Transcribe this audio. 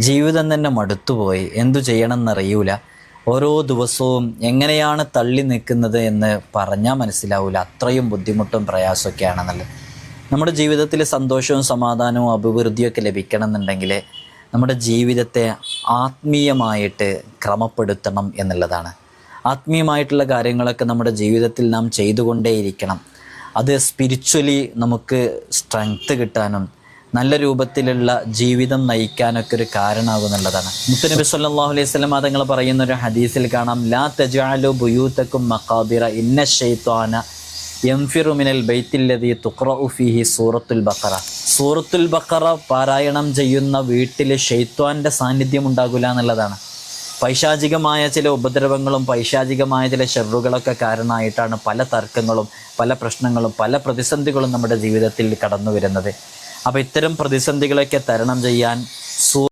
ജീവിതം തന്നെ മടുത്തുപോയി. എന്തു ചെയ്യണമെന്നറിയൂല. ഓരോ ദിവസവും എങ്ങനെയാണ് തള്ളി നിൽക്കുന്നത് എന്ന് പറഞ്ഞാൽ മനസ്സിലാവില്ല അത്രയും ബുദ്ധിമുട്ടും പ്രയാസമൊക്കെയാണെന്നുള്ളത്. നമ്മുടെ ജീവിതത്തിൽ സന്തോഷവും സമാധാനവും അഭിവൃദ്ധിയൊക്കെ ലഭിക്കണമെന്നുണ്ടെങ്കിൽ നമ്മുടെ ജീവിതത്തെ ആത്മീയമായിട്ട് ക്രമപ്പെടുത്തണം എന്നുള്ളതാണ്. ആത്മീയമായിട്ടുള്ള കാര്യങ്ങളൊക്കെ നമ്മുടെ ജീവിതത്തിൽ നാം ചെയ്തുകൊണ്ടേയിരിക്കണം. അത് സ്പിരിച്വലി നമുക്ക് സ്ട്രെങ്ത്ത് കിട്ടാനും നല്ല രൂപത്തിലുള്ള ജീവിതം നയിക്കാനൊക്കെ ഒരു കാരണമാകുന്നുള്ളതാണ്. മുത്തനബി സല്ലാഹു അലൈഹി സ്വലം തങ്ങൾ പറയുന്ന ഒരു ഹദീസിൽ കാണാം ലാ തജാലു ബുയൂത്തക്കും മക്കാബിറ ഇന്ന ഷെയ്ത്വാന എംഫിറുമിനൽ ബൈത്തില്ലതി തുക്ര ഉഫിഹി ഫീഹി സൂറത്തുൽ ബക്കറ സൂറത്തുൽ ബക്കറ പാരായണം ചെയ്യുന്ന വീട്ടിൽ ഷെയ്ത്വാന്റെ സാന്നിധ്യം ഉണ്ടാകില്ല എന്നുള്ളതാണ്. പൈശാചികമായ ചില ഉപദ്രവങ്ങളും പൈശാചികമായ ചില ഷെറുകളൊക്കെ കാരണമായിട്ടാണ് പല തർക്കങ്ങളും പല പ്രശ്നങ്ങളും പല പ്രതിസന്ധികളും നമ്മുടെ ജീവിതത്തിൽ കടന്നു വരുന്നത് അപ്പോൾ ഇത്തരം പ്രതിസന്ധികളൊക്കെ തരണം ചെയ്യാൻ